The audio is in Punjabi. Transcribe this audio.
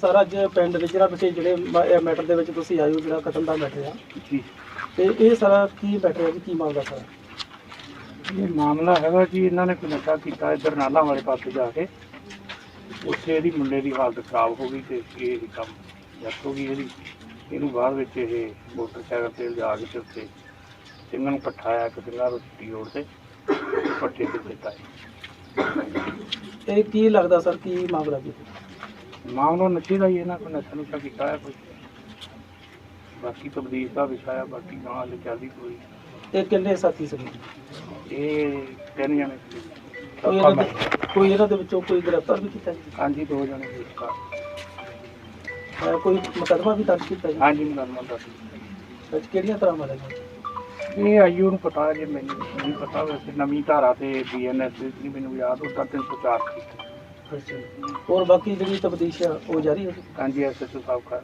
ਸਾਰਾ ਅੱਜ ਪਿੰਡ ਵਿੱਚ ਜਿਹੜਾ ਤੁਸੀਂ ਜਿਹੜੇ ਮੈਟਰ ਦੇ ਵਿੱਚ ਤੁਸੀਂ ਆਏ ਹੋ ਜਿਹੜਾ ਕਤਲ ਦਾ ਮੈਟਰ ਆ। ਤੇ ਇਹ ਸਾਰਾ ਕੀ ਮੈਟਰ ਹੈ ਜੀ? ਕੀ ਮਾਮਲਾ ਸਾਰਾ? ਇਹ ਮਾਮਲਾ ਹੈਗਾ ਜੀ ਇਹਨਾਂ ਨੇ ਕੋਈ ਨਸ਼ਾ ਕੀਤਾ ਇੱਧਰ ਨਾਲਾ ਵਾਲੇ ਪਾਸੇ ਜਾ ਕੇ। ਉੱਥੇ ਇਹਦੀ ਮੁੰਡੇ ਦੀ ਹਾਲਤ ਖਰਾਬ ਹੋ ਗਈ ਤੇ ਇਹ ਕੰਮ ਜੱਟ ਹੋ ਗਈ ਇਹਦੀ। ਇਹਨੂੰ ਬਾਅਦ ਵਿੱਚ ਇਹ ਮੋਟਰਸਾਈਕਲ ਤੇ ਲਿਜਾ ਕੇ ਤੇ ਉੱਥੇ ਸਿੰਘਾਂ ਨੂੰ ਪਠਾਇਆ ਕਿ ਸਿੰਘਾਂ ਰੋਟੀ ਰੋਡ ਤੇ ਪੱਠੇ ਤੇ ਦਿੱਤਾ ਇਹ ਕੀ ਲੱਗਦਾ ਸਰ ਕੀ ਮਾਮਲਾ ਜੀ? ਮਾਮਲਾ ਨਸ਼ੇ ਦਾ ਹੀ ਇਹਨਾਂ ਕੋਲ ਨਸ਼ਾ ਨੁਸ਼ਾ ਕੀਤਾ ਹੈ ਕੋਈ? ਬਾਕੀ ਤਬਦੀਲ ਦਾ ਵਿਸ਼ਾ ਆ ਬਾਕੀ ਗਾਂ ਹਾਲੇ ਚੱਲਦੀ ਕੋਈ। ਇਹ ਕਿੰਨੇ ਸਾਥੀ ਸੀ ਇਹ ਤਿੰਨ ਜਣੇ ਸੀ। ਕੋਈ ਇਹਨਾਂ ਦੇ ਕੋਈ ਇਹਨਾਂ ਦੇ ਵਿੱਚੋਂ ਕੋਈ ਗ੍ਰਿਫਤਾਰ ਵੀ ਕੀਤਾ ਜੀ? ਹਾਂਜੀ ਦੋ ਜਣੇ ਵਾਰ। ਅਹ ਕੋਈ ਮੁਕੱਦਮਾ ਵੀ ਦਰਜ ਕੀਤਾ ਜੀ? ਹਾਂਜੀ ਮੁਕੱਦਮਾ ਦਾ ਵਿੱਚ ਕਿਹੜੀਆਂ ਤਰ੍ਹਾਂ ਮਾਰਿਆ ਜੀ ਇਹ ਆਈਓ ਨੂੰ ਪਤਾ ਜੇ ਮੈਨੂੰ ਨਹੀਂ ਪਤਾ ਵੈਸੇ ਨਵੀਂ ਧਾਰਾ ਤੇ ਬੀਐਨਐਸ ਨਹੀਂ ਮੈਨੂੰ ਯਾਦ ਉਹ ਤਾਂ 304 ਸੀ ਅੱਛਾ ਜੀ। ਹੋਰ ਬਾਕੀ ਜਿਹੜੀ ਤਬਦੀਸ਼ ਆ ਉਹ ਜਾਰੀ ਹੈ? ਜੀ ਹਾਂਜੀ ਐਸਐਸਓ ਸਾਹਿਬ ਕਰ